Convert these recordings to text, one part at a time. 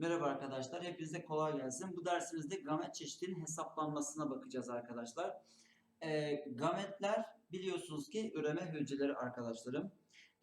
Merhaba arkadaşlar, hepinize kolay gelsin. Bu dersimizde gamet çeşidinin hesaplanmasına bakacağız arkadaşlar. Ee, gametler biliyorsunuz ki üreme hücreleri arkadaşlarım.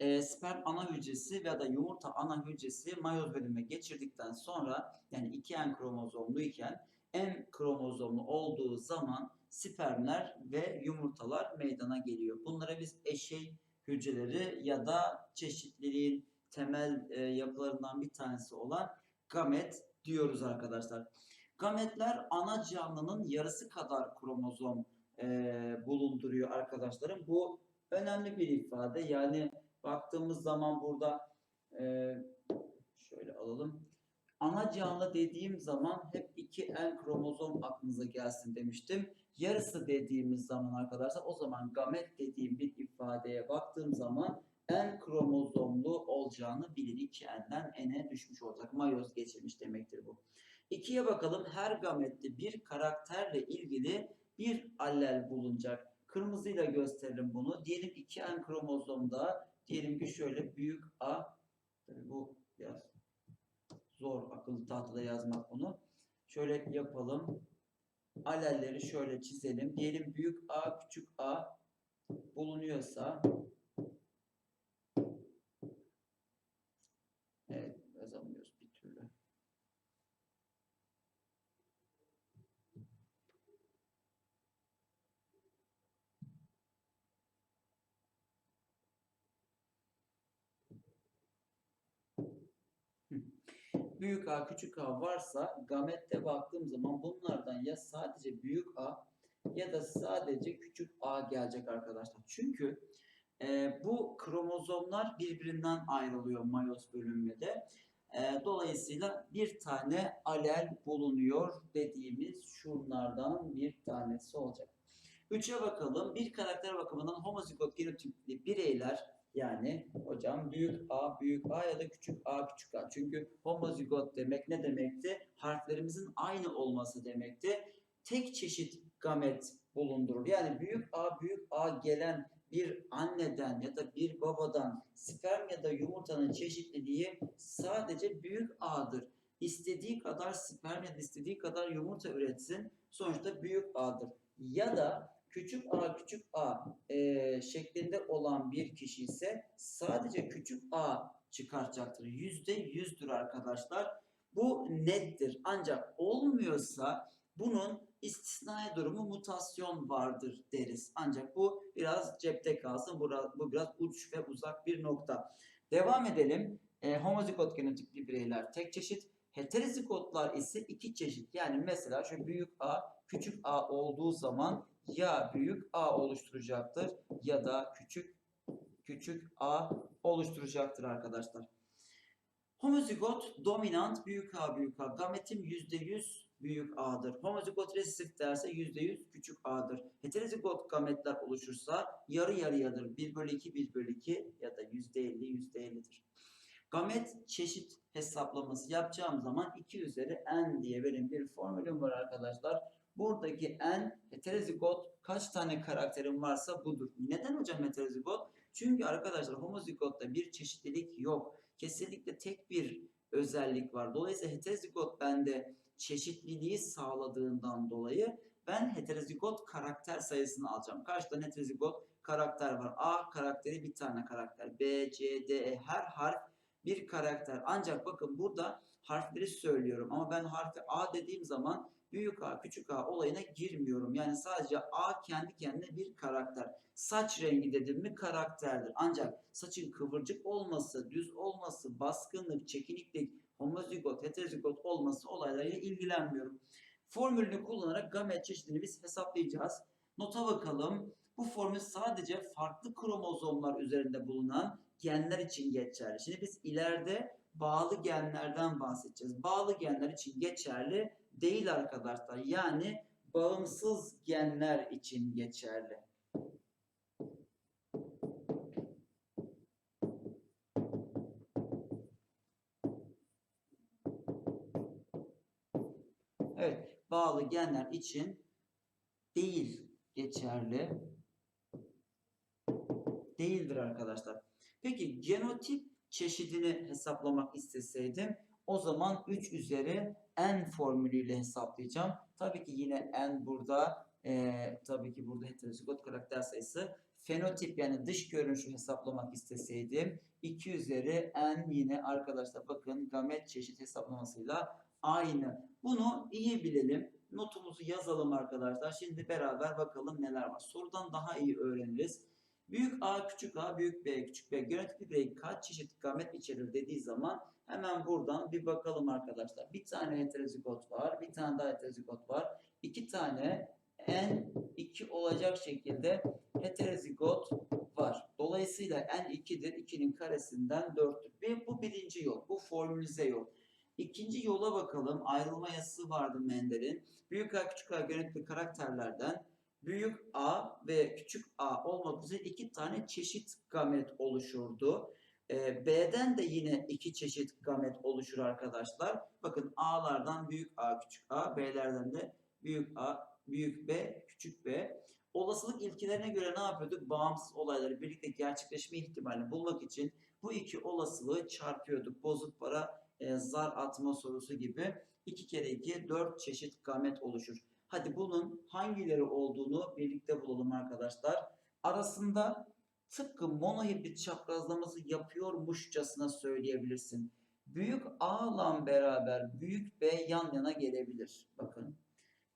Ee, sperm ana hücresi ya da yumurta ana hücresi mayoz bölümüne geçirdikten sonra yani iki en kromozomlu iken en kromozomlu olduğu zaman spermler ve yumurtalar meydana geliyor. Bunlara biz eşey hücreleri ya da çeşitliliğin temel e, yapılarından bir tanesi olan gamet diyoruz arkadaşlar. Gametler ana canlının yarısı kadar kromozom e, bulunduruyor arkadaşlarım. Bu önemli bir ifade. Yani baktığımız zaman burada e, şöyle alalım. Ana canlı dediğim zaman hep iki en kromozom aklınıza gelsin demiştim. Yarısı dediğimiz zaman arkadaşlar o zaman gamet dediğim bir ifadeye baktığım zaman en kromozomlu olacağını bilir. İki enden ene düşmüş olacak. Mayoz geçirmiş demektir bu. İkiye bakalım. Her gamette bir karakterle ilgili bir allel bulunacak. Kırmızıyla gösterelim bunu. Diyelim iki en kromozomda diyelim ki şöyle büyük A tabii bu biraz zor akıllı tahtada yazmak bunu. Şöyle yapalım. Alelleri şöyle çizelim. Diyelim büyük A küçük A bulunuyorsa Evet, yazamıyoruz bir türlü. Hı. Büyük A, küçük A varsa gamette baktığım zaman bunlardan ya sadece büyük A ya da sadece küçük A gelecek arkadaşlar. Çünkü e, bu kromozomlar birbirinden ayrılıyor mayoz bölünmede. E, dolayısıyla bir tane alel bulunuyor dediğimiz şunlardan bir tanesi olacak. Üçe bakalım. Bir karakter bakımından homozigot genotipli bireyler yani hocam büyük A, büyük A ya da küçük A, küçük A. Çünkü homozigot demek ne demekti? Harflerimizin aynı olması demekti. Tek çeşit gamet bulundurur. Yani büyük A, büyük A gelen bir anneden ya da bir babadan sperm ya da yumurtanın çeşitliliği sadece büyük A'dır. İstediği kadar sperm ya da istediği kadar yumurta üretsin sonuçta büyük A'dır. Ya da küçük A küçük A e, şeklinde olan bir kişi ise sadece küçük A çıkartacaktır. Yüzde yüzdür arkadaşlar. Bu nettir. Ancak olmuyorsa bunun istisnai durumu mutasyon vardır deriz. Ancak bu biraz cepte kalsın. Bu, bu biraz uç ve uzak bir nokta. Devam edelim. E, homozigot genotipli bireyler tek çeşit. Heterozigotlar ise iki çeşit. Yani mesela şu büyük A, küçük A olduğu zaman ya büyük A oluşturacaktır ya da küçük küçük A oluşturacaktır arkadaşlar. Homozigot dominant büyük A büyük A. Gametim %100 büyük A'dır. Homozigot resesif derse %100 küçük A'dır. Heterozigot gametler oluşursa yarı yarıyadır. 1 bölü 2 1 bölü 2 ya da %50 %50'dir. Gamet çeşit hesaplaması yapacağım zaman 2 üzeri n diye benim bir formülüm var arkadaşlar. Buradaki n heterozigot kaç tane karakterim varsa budur. Neden hocam heterozigot? Çünkü arkadaşlar homozigotta bir çeşitlilik yok. Kesinlikle tek bir özellik var. Dolayısıyla heterozigot bende çeşitliliği sağladığından dolayı ben heterozigot karakter sayısını alacağım. Kaç tane heterozigot karakter var? A karakteri bir tane karakter. B, C, D, E her harf bir karakter. Ancak bakın burada harfleri söylüyorum ama ben harfi A dediğim zaman büyük A, küçük A olayına girmiyorum. Yani sadece A kendi kendine bir karakter. Saç rengi dedim mi karakterdir. Ancak saçın kıvırcık olması, düz olması, baskınlık, çekiniklik, homozigot, heterozigot olması olaylarıyla ilgilenmiyorum. Formülünü kullanarak gamet çeşidini biz hesaplayacağız. Nota bakalım. Bu formül sadece farklı kromozomlar üzerinde bulunan genler için geçerli. Şimdi biz ileride bağlı genlerden bahsedeceğiz. Bağlı genler için geçerli değil arkadaşlar. Yani bağımsız genler için geçerli. Evet, bağlı genler için değil geçerli. Değildir arkadaşlar. Peki genotip çeşidini hesaplamak isteseydim O zaman 3 üzeri n formülüyle hesaplayacağım. Tabii ki yine n burada eee, tabii ki burada heterozigot karakter sayısı. Fenotip yani dış görünüşü hesaplamak isteseydim 2 üzeri n yine arkadaşlar bakın gamet çeşit hesaplamasıyla aynı. Bunu iyi bilelim. Notumuzu yazalım arkadaşlar. Şimdi beraber bakalım neler var. Sorudan daha iyi öğreniriz. Büyük A, küçük a, büyük B, küçük b. Genotip birey kaç çeşit gamet içerir dediği zaman hemen buradan bir bakalım arkadaşlar. Bir tane heterozigot var. Bir tane daha heterozigot var. İki tane N 2 olacak şekilde heterozigot var. Dolayısıyla N 2'dir. 2'nin karesinden 4'tür. Ve bu birinci yol. Bu formülize yol. İkinci yola bakalım. Ayrılma yasası vardı Mendel'in. Büyük A, küçük A yönetli karakterlerden büyük A ve küçük A olmak üzere iki tane çeşit gamet oluşurdu. Ee, B'den de yine iki çeşit gamet oluşur arkadaşlar. Bakın A'lardan büyük A, küçük A, B'lerden de büyük A, büyük B, küçük B. Olasılık ilkelerine göre ne yapıyorduk? Bağımsız olayları birlikte gerçekleşme ihtimalini bulmak için bu iki olasılığı çarpıyorduk. Bozuk para, e, zar atma sorusu gibi. 2 kere 2, 4 çeşit gamet oluşur. Hadi bunun hangileri olduğunu birlikte bulalım arkadaşlar. Arasında tıpkı monohibrit çaprazlaması yapıyormuşçasına söyleyebilirsin. Büyük A ile beraber büyük B yan yana gelebilir. Bakın.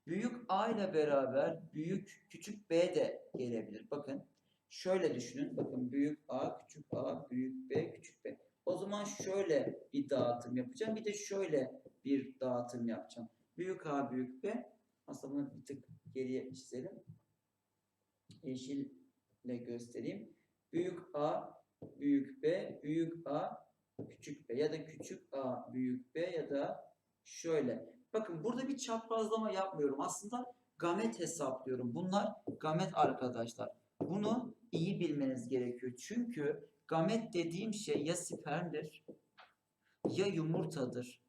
Büyük A ile beraber büyük küçük B de gelebilir. Bakın. Şöyle düşünün. Bakın büyük A, küçük A, büyük B, küçük B. O zaman şöyle bir dağıtım yapacağım. Bir de şöyle bir dağıtım yapacağım. Büyük A, büyük B. Aslında bunu bir tık geriye çizelim. Yeşille göstereyim. Büyük A, büyük B, büyük A, küçük B ya da küçük A, büyük B ya da şöyle. Bakın burada bir çaprazlama yapmıyorum. Aslında gamet hesaplıyorum. Bunlar gamet arkadaşlar. Bunu iyi bilmeniz gerekiyor. Çünkü gamet dediğim şey ya spermdir ya yumurtadır.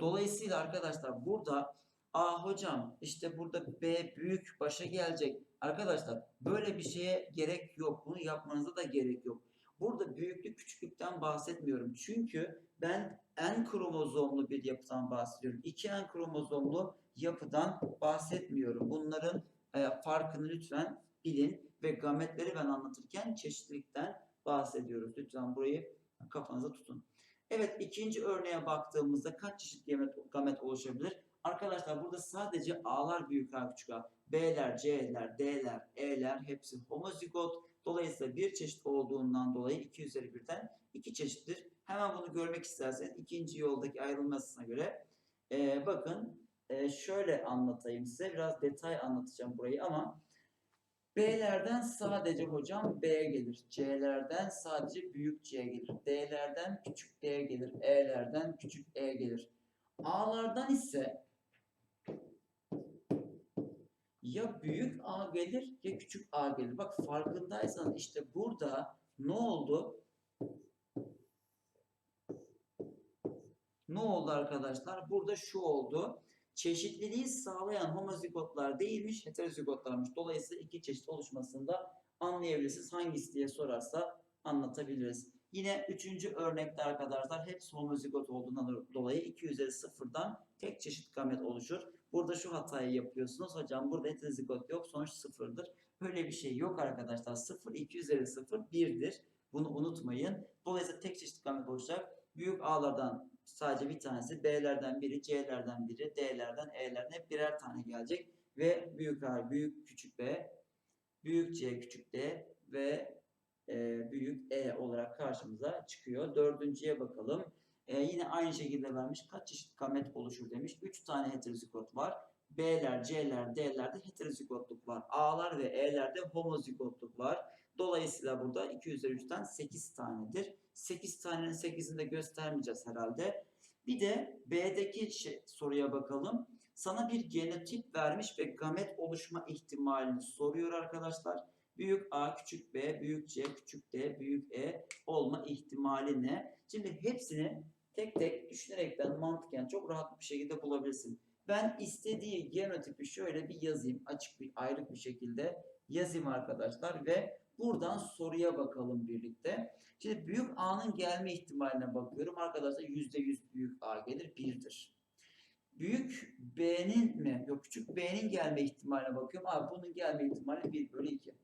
Dolayısıyla arkadaşlar burada A hocam işte burada B büyük başa gelecek. Arkadaşlar böyle bir şeye gerek yok. Bunu yapmanıza da gerek yok. Burada büyüklük küçüklükten bahsetmiyorum. Çünkü ben N kromozomlu bir yapıdan bahsediyorum. 2N kromozomlu yapıdan bahsetmiyorum. Bunların e, farkını lütfen bilin ve gametleri ben anlatırken çeşitlilikten bahsediyoruz. Lütfen burayı kafanıza tutun. Evet ikinci örneğe baktığımızda kaç çeşit gamet oluşabilir? Arkadaşlar burada sadece A'lar büyük A küçük A, B'ler, C'ler, D'ler, E'ler hepsi homozigot. Dolayısıyla bir çeşit olduğundan dolayı 2 üzeri birden iki çeşittir. Hemen bunu görmek isterseniz ikinci yoldaki ayrılmasına göre e, bakın e, şöyle anlatayım size. Biraz detay anlatacağım burayı ama B'lerden sadece hocam B gelir. C'lerden sadece büyük C gelir. D'lerden küçük D gelir. E'lerden küçük E gelir. A'lardan ise ya büyük A gelir ya küçük A gelir. Bak farkındaysanız işte burada ne oldu? Ne oldu arkadaşlar? Burada şu oldu. Çeşitliliği sağlayan homozigotlar değilmiş, heterozigotlarmış. Dolayısıyla iki çeşit oluşmasında anlayabilirsiniz. Hangisi diye sorarsa anlatabiliriz. Yine üçüncü örnekte arkadaşlar hepsi homozigot olduğundan dolayı 2 üzeri sıfırdan tek çeşit gamet oluşur. Burada şu hatayı yapıyorsunuz. Hocam burada heterozigot yok. Sonuç sıfırdır. Böyle bir şey yok arkadaşlar. 0, 2 üzeri 0, 1'dir. Bunu unutmayın. Dolayısıyla tek çeşit gamet olacak. Büyük A'lardan sadece bir tanesi, B'lerden biri, C'lerden biri, D'lerden, E'lerden hep birer tane gelecek. Ve büyük A, büyük küçük B, büyük C, küçük D ve e, büyük E olarak karşımıza çıkıyor. Dördüncüye bakalım. E, yine aynı şekilde vermiş. Kaç çeşit gamet oluşur demiş. 3 tane heterozigot var. B'ler, C'ler, D'lerde heterozigotluk var. A'lar ve E'lerde homozigotluk var. Dolayısıyla burada 2 üzeri 3'ten 8 tanedir. 8 tanenin 8'ini de göstermeyeceğiz herhalde. Bir de B'deki şey, soruya bakalım. Sana bir genotip vermiş ve gamet oluşma ihtimalini soruyor arkadaşlar. Büyük A, küçük B, büyük C, küçük D, büyük E olma ihtimali ne? Şimdi hepsini tek tek düşünerekten mantıken çok rahat bir şekilde bulabilirsin. Ben istediği genotipi şöyle bir yazayım. Açık bir ayrık bir şekilde yazayım arkadaşlar ve buradan soruya bakalım birlikte. Şimdi büyük A'nın gelme ihtimaline bakıyorum. Arkadaşlar %100 büyük A gelir 1'dir. Büyük B'nin mi? Yok küçük B'nin gelme ihtimaline bakıyorum. Abi bunun gelme ihtimali 1 bölü 2.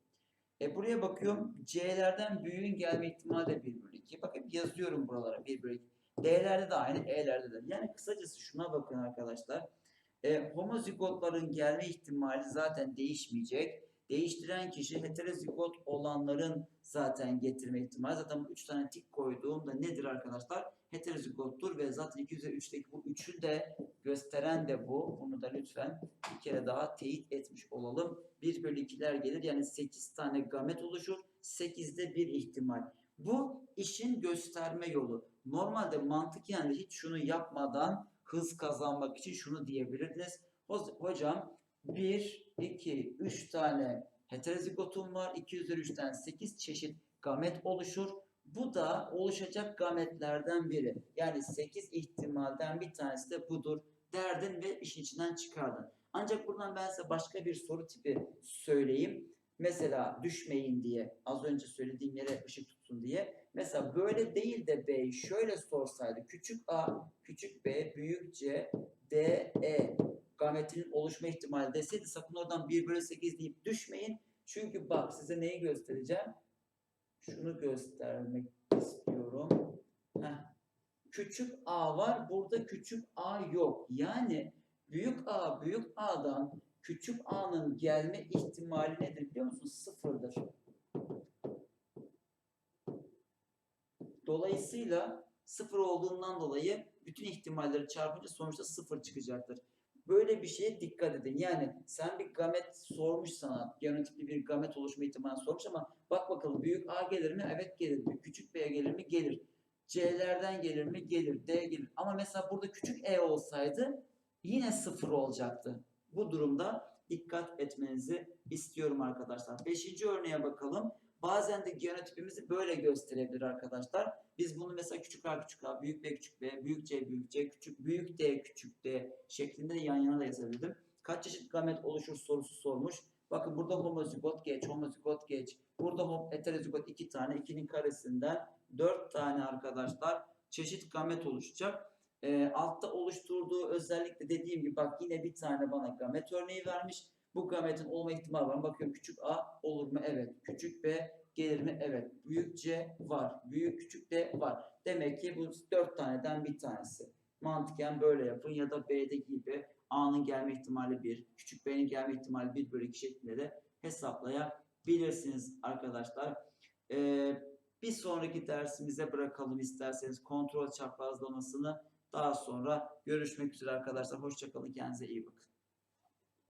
E buraya bakıyorum. C'lerden büyüğün gelme ihtimali de 1 bölü 2. Bakın yazıyorum buralara 1 bölü 2. D'lerde de aynı, E'lerde de. Yani kısacası şuna bakın arkadaşlar. E, homozigotların gelme ihtimali zaten değişmeyecek. Değiştiren kişi heterozigot olanların zaten getirme ihtimali. Zaten bu 3 tane tik koyduğumda nedir arkadaşlar? Heterozigottur ve zaten 203'teki bu 3'ü de gösteren de bu. Bunu da lütfen bir kere daha teyit etmiş olalım. 1 bölü 2'ler gelir. Yani 8 tane gamet oluşur. 8'de bir ihtimal. Bu işin gösterme yolu. Normalde mantık yani hiç şunu yapmadan hız kazanmak için şunu diyebilirdiniz. Ho- Hocam 1, 2, 3 tane heterozigotum var. 2 üzeri 3'ten 8 çeşit gamet oluşur. Bu da oluşacak gametlerden biri. Yani 8 ihtimalden bir tanesi de budur derdin ve işin içinden çıkardın. Ancak buradan ben size başka bir soru tipi söyleyeyim. Mesela düşmeyin diye az önce söylediğim yere ışık tutsun diye. Mesela böyle değil de B şöyle sorsaydı küçük a, küçük b, büyük c, d, e gametinin oluşma ihtimali deseydi sakın oradan 1 bölü 8 deyip düşmeyin. Çünkü bak size neyi göstereceğim? Şunu göstermek istiyorum. Heh. Küçük a var. Burada küçük a yok. Yani büyük a büyük a'dan küçük a'nın gelme ihtimali nedir biliyor musun? Sıfırdır. Dolayısıyla sıfır olduğundan dolayı bütün ihtimalleri çarpınca sonuçta sıfır çıkacaktır. Böyle bir şeye dikkat edin. Yani sen bir gamet sormuş sana, genotipli bir gamet oluşma ihtimali sormuş ama bak bakalım büyük A gelir mi? Evet gelir. Küçük B gelir mi? Gelir. C'lerden gelir mi? Gelir. D gelir. Ama mesela burada küçük E olsaydı yine sıfır olacaktı. Bu durumda dikkat etmenizi istiyorum arkadaşlar. Beşinci örneğe bakalım. Bazen de genotipimizi böyle gösterebilir arkadaşlar. Biz bunu mesela küçük a küçük a, büyük b küçük b, büyük c büyük c, küçük büyük d küçük d şeklinde de yan yana da yazabilirdim. Kaç çeşit gamet oluşur sorusu sormuş. Bakın burada homozigot geç, homozigot geç. Burada hom heterozigot iki tane, ikinin karesinden dört tane arkadaşlar çeşit gamet oluşacak. Ee, altta oluşturduğu özellikle dediğim gibi bak yine bir tane bana gamet örneği vermiş. Bu gametin olma ihtimali var. Bakıyorum küçük a olur mu? Evet. Küçük b gelir mi? Evet. Büyük c var. Büyük küçük d var. Demek ki bu dört taneden bir tanesi. Mantıken böyle yapın ya da b'deki gibi a'nın gelme ihtimali 1, küçük b'nin gelme ihtimali 1 bölü 2 şeklinde de hesaplayabilirsiniz arkadaşlar. Ee, bir sonraki dersimize bırakalım isterseniz kontrol çaprazlamasını. Daha sonra görüşmek üzere arkadaşlar. Hoşçakalın. Kendinize iyi bakın.